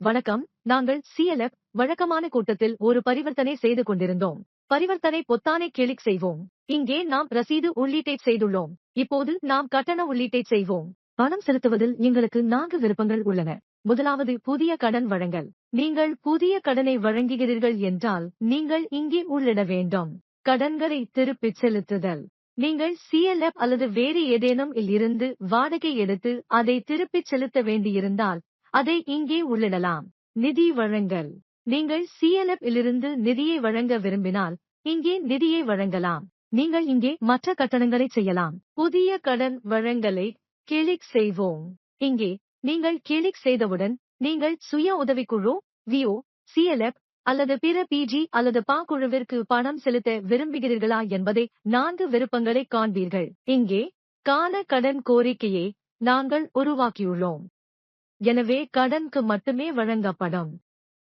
வணக்கம். நாங்கள் சிஎல்எஃப் வழக்கமான கூட்டத்தில் ஒரு பரிவர்த்தனை செய்து கொண்டிருந்தோம். பரிவர்த்தனை பொத்தானை கிளிக் செய்வோம். இங்கே நாம் ரசீது உள்ளீட்டை செய்துள்ளோம். இப்போது நாம் கட்டண உள்ளீட்டை செய்வோம். பணம் செலுத்துவதில் எங்களுக்கு நான்கு விருப்பங்கள் உள்ளன. முதலாவது புதிய கடன் வழங்கல். நீங்கள் புதிய கடனை வழங்குகிறீர்கள் என்றால் நீங்கள் இங்கே உள்ளிட வேண்டும். கடன்களை திருப்பிச் செலுத்துதல். நீங்கள் சிஎல்எஃப் அல்லது வேறு ஏதேனும் இல் இருந்து வாடகை எடுத்து அதை திருப்பிச் செலுத்த வேண்டியிருந்தால் அதை இங்கே உள்ளிடலாம். நிதி வழங்கல். நீங்கள் சிஎல்எஃப் இலிருந்து நிதியை வழங்க விரும்பினால் இங்கே நிதியை வழங்கலாம். நீங்கள் இங்கே மற்ற கட்டணங்களை செய்யலாம். புதிய கடன் வழங்கலை கிளிக் செய்வோம். இங்கே நீங்கள் கிளிக் செய்தவுடன் நீங்கள் சுய உதவிக்குழு விஓ சிஎல்எஃப் அல்லது பிற பிஜி அல்லது பா குழுவிற்கு பணம் செலுத்த விரும்புகிறீர்களா என்பதை நான்கு விருப்பங்களை காண்பீர்கள். இங்கே கால கடன் கோரிக்கையை நாங்கள் உருவாக்கியுள்ளோம். எனவே கடனுக்கு மட்டுமே வழங்கப்படும்.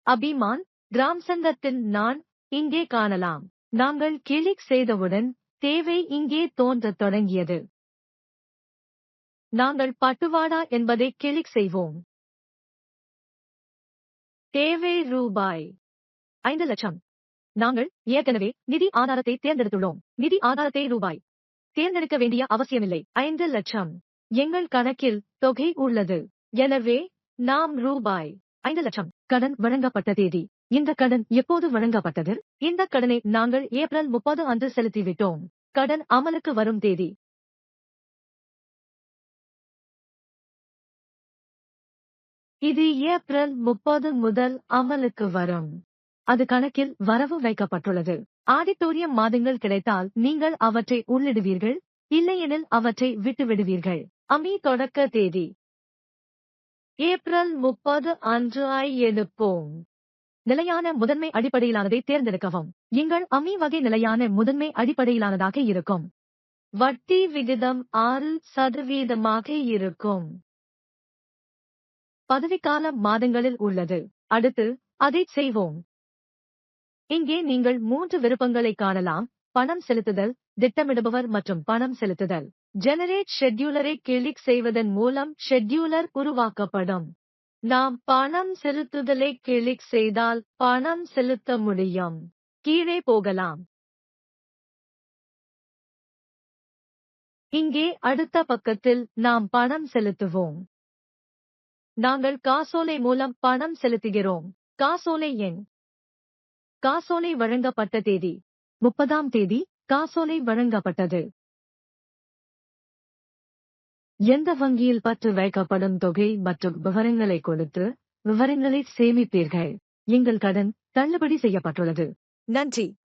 அபிமான் கிராம் சங்கத்தின் நான் இங்கே காணலாம். நாங்கள் கிளிக் செய்தவுடன் தேவை இங்கே தோன்றத் தொடங்கியது. நாங்கள் பட்டுவாடா என்பதை கிளிக் செய்வோம். தேவை ரூபாய் ஐந்து லட்சம். நாங்கள் ஏற்கனவே நிதி ஆதாரத்தை தேர்ந்தெடுத்துள்ளோம். நிதி ஆதாரத்தை ரூபாய் தேர்ந்தெடுக்க வேண்டிய அவசியமில்லை. ஐந்து லட்சம். எங்கள் கணக்கில் தொகை உள்ளது. எனவே நாம் ரூபாய் ஐந்து லட்சம் கடன் வழங்கப்பட்ட தேதி. இந்த கடன் எப்போது வழங்கப்பட்டது? இந்த கடனை நாங்கள் ஏப்ரல் முப்பது அன்று செலுத்திவிட்டோம். கடன் அமலுக்கு வரும் தேதி. இது ஏப்ரல் முப்பது முதல் அமலுக்கு வரும். அது கணக்கில் வரவு வைக்கப்பட்டுள்ளது. ஆடிட்டோரியம் மாதங்கள் கிடைத்தால் நீங்கள் அவற்றை உள்ளிடுவீர்கள் இல்லையெனில் அவற்றை விட்டுவிடுவீர்கள். அமி தொடக்க தேதி. ஏப்ரல் முப்பது அன்று ஐ எழுப்போம் நிலையான முதன்மை அடிப்படையிலானதை தேர்ந்தெடுக்கவும். எங்கள் அமி வகை நிலையான முதன்மை அடிப்படையிலானதாக இருக்கும். வட்டி விகிதம் ஆறு சதவீதமாக இருக்கும். பதவிக்கால மாதங்களில் உள்ளது. அடுத்து அதை செய்வோம். இங்கே நீங்கள் மூன்று விருப்பங்களை காணலாம். பணம் செலுத்துதல் திட்டமிடுபவர் மற்றும் பணம் செலுத்துதல். ஜெனரேட் ஷெட்யூலரை கிளிக் செய்வதன் மூலம் ஷெட்யூலர் உருவாக்கப்படும். நாம் பணம் செலுத்துதலை கிளிக் செய்தால் பணம் செலுத்த முடியும். கீழே போகலாம். இங்கே அடுத்த பக்கத்தில் நாம் பணம் செலுத்துவோம். நாங்கள் காசோலை மூலம் பணம் செலுத்துகிறோம். காசோலை எண். காசோலை வழங்கப்பட்ட தேதி. முப்பதாம் தேதி காசோலை வழங்கப்பட்டது. எந்த வங்கியில் பற்று வைக்கப்படும் தொகை மற்றும் விவரங்களை கொடுத்து விவரங்களை சேமிப்பீர்கள். எங்கள் கடன் தள்ளுபடி செய்யப்பட்டுள்ளது. நன்றி.